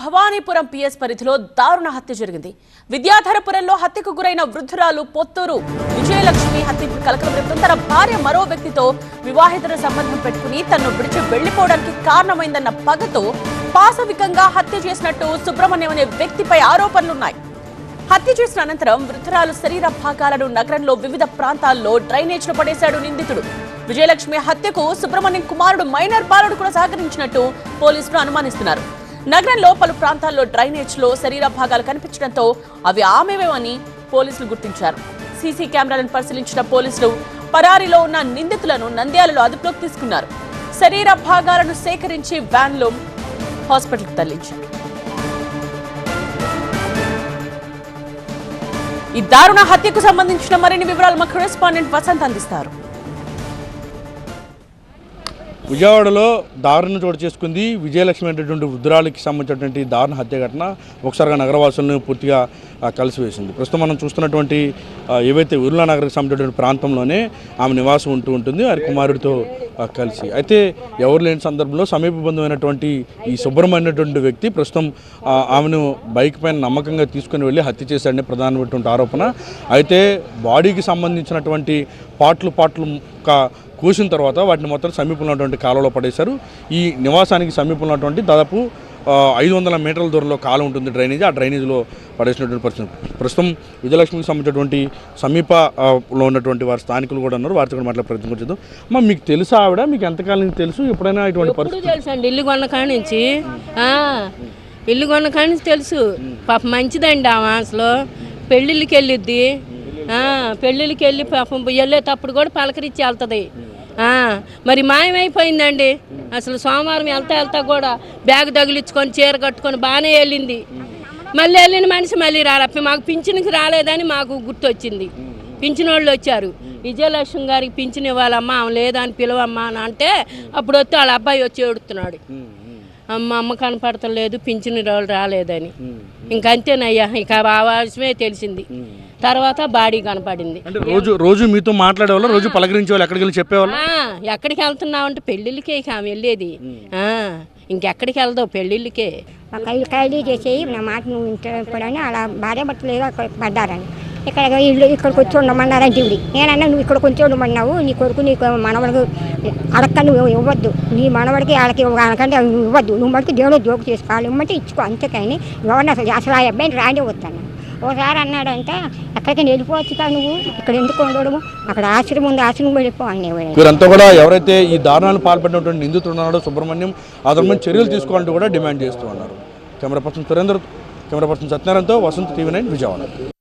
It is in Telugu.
భవానీపురం పిఎస్ పరిధిలో దారుణ హత్య జరిగింది. విద్యాధరపురంలో హత్యకు గురైన వృద్ధురాలు పొత్తూరు విజయలక్ష్మి హత్యకు కలకలం రేపుతూ తన భార్య మరో వ్యక్తితో వివాహితర సంబంధం పెట్టుకుని తను విడిచి వెళ్ళిపోవడానికి కారణమైందన్న పగతో పాశవికంగా హత్య చేసినట్టు సుబ్రహ్మణ్యం అనే వ్యక్తిపై ఆరోపణలున్నాయి. హత్య చేసిన అనంతరం వృద్ధురాలు శరీర భాగాలను నగరంలో వివిధ ప్రాంతాల్లో డ్రైనేజ్లో పడేశాడు నిందితుడు. విజయలక్ష్మి హత్యకు సుబ్రహ్మణ్యం కుమారుడు మైనర్ బాలుడు కూడా సహకరించినట్టు పోలీసులు అనుమానిస్తున్నారు. నగరంలో పలు ప్రాంతాల్లో డ్రైనేజ్లో శరీర భాగాలు కనిపించడంతో అవి ఆమెవేమని పోలీసులు గుర్తించారు. సీసీ కెమెరాలను పరిశీలించిన పోలీసులు పరారీలో ఉన్న నిందితులను నంద్యాలలో అదుపులోకి తీసుకున్నారు. శరీర భాగాలను సేకరించి వ్యాన్లో హాస్పిటల్కి తరలించారు. ఈ దారుణ హత్యకు సంబంధించిన మరిన్ని వివరాలు మా కరెస్పాండెంట్ వసంత్ అందిస్తారు. విజయవాడలో దారుణ చోటు చేసుకుంది. విజయలక్ష్మి అనేటువంటి వృద్ధురాలికి సంబంధించినటువంటి దారుణ హత్య ఘటన ఒకసారిగా నగరవాసులను పూర్తిగా కలిసివేసింది. ప్రస్తుతం మనం చూస్తున్నటువంటి ఏవైతే ఉర్లా నగర్కి సంబంధించినటువంటి ప్రాంతంలోనే ఆమె నివాసం ఉంటూ ఉంటుంది. వారి కుమారుడితో కలిసి. అయితే ఎవరు లేని సందర్భంలో సమీప బంధువైనటువంటి ఈ శుభ్రమైనటువంటి వ్యక్తి ప్రస్తుతం ఆమెను బైక్ పైన నమ్మకంగా తీసుకుని వెళ్ళి హత్య చేశాడని ప్రధానమైనటువంటి ఆరోపణ. అయితే బాడీకి సంబంధించినటువంటి పాటలు పాటలు ఒక కూసిన తర్వాత వాటిని మొత్తం సమీపంలో ఉన్నటువంటి కాలువలో పడేశారు. ఈ నివాసానికి సమీపంలో ఉన్నటువంటి దాదాపు ఐదు వందల మీటర్ల దూరంలో కాలువ ఉంటుంది డ్రైనేజ్. ఆ డ్రైనేజ్లో పడేసినటువంటి పరిస్థితి ప్రస్తుతం విజయలక్ష్మికి సంబంధించినటువంటి సమీప ఆ, లో ఉన్నటువంటి వారి స్థానికులు కూడా ఉన్నారు. వారితో కూడా మాట్లాడే ప్రయత్నం చేద్దాం. అమ్మ మీకు తెలుసా ఆవిడ? మీకు ఎంతకాలం తెలుసు? ఎప్పుడైనా ఇటువంటి పరిస్థితి తెలుసు అండి ఇల్లు కొన్న కాడి నుంచి. ఆ, ఇల్లు కొన్న కాడి నుంచి తెలుసు. పాప మంచిదండి ఆమె అసలు. పెళ్ళిళ్ళకి వెళ్ళిద్ది. ఆ, పెళ్ళిళ్ళకి వెళ్ళి పాపం వెళ్ళేటప్పుడు కూడా పలకరించి వెళ్తుంది. ఆ, మరి మాయమైపోయిందండి. అసలు సోమవారం వెళ్తా వెళ్తా కూడా బ్యాగ్ తగిలించుకొని చీర కట్టుకొని బాగానే వెళ్ళింది. మళ్ళీ వెళ్ళిన మనిషి మళ్ళీ రాలే. మాకు పింఛన్కి రాలేదని మాకు గుర్తొచ్చింది. పింఛన్ వాళ్ళు వచ్చారు. విజయలక్ష్మి గారికి పింఛన్ ఇవ్వాలమ్మా ఆమె లేదని పిలవమ్మా అని అంటే అప్పుడు వస్తే వాళ్ళ అబ్బాయి వచ్చి ఏడుస్తున్నాడు అమ్మ అమ్మ కనపడతలేదు పింఛన్ రోజులు రాలేదని. ఇంకంతేనయ్యా ఇక ఆవాసమే తెలిసింది. తర్వాత బాడీ కనపడింది. అంటే రోజు రోజు మీతో మాట్లాడే వాళ్ళు రోజు పలకరించే వాళ్ళు ఎక్కడికి వెళ్ళి చెప్పేవాళ్ళు? ఆ, ఎక్కడికి వెళ్తున్నావు అంటే పెళ్ళిళ్ళకే ఇక ఆమె వెళ్ళేది. ఆ, ఇంకెక్కడికి వెళ్దావు పెళ్ళిళ్ళకే? ఖైదీ చేసేయి నా మాట నువ్వు అలా భార్య భర్తలు ఏదో అక్కడ పడ్డారని. ఇక్కడ ఇల్లు ఇక్కడికి వచ్చి ఉండమన్నారని ఇవి నేనన్నా నువ్వు ఇక్కడ కొంచెం ఉండమన్నావు నీ కొడుకు నీకు మనవడికి అడక్క నువ్వు ఇవ్వద్దు. నీ మనవడికి వాళ్ళకి అనకంటే ఇవ్వద్దు. నువ్వు మటుకు దేవుడు జోకు చేసుకోవాలి. ఇవ్వమంటే ఇచ్చుకో అంతేకాని ఎవరిని అసలు అసలు ఆ అబ్బాయిని రాండి వస్తాను ఒకసారి అన్నాడంటే ఎక్కడికి వెళ్ళిపోవచ్చు కదా నువ్వు? ఇక్కడ ఎందుకు ఉండడము? అక్కడ ఆశ్రమం ఉంది ఆశ్రమం వెళ్ళిపోవాలి నువ్వు వీరంతా కూడా ఎవరైతే ఈ దారుణాలు పాల్పడినటువంటి నిందితుడు ఉన్నాడో సుబ్రహ్మణ్యం అతని చర్యలు తీసుకోవాలంటూ కూడా డిమాండ్ చేస్తూ ఉన్నారు. Camera person Surender camera person సత్యనారాయణతో Vasanth TV nine Vijayawada.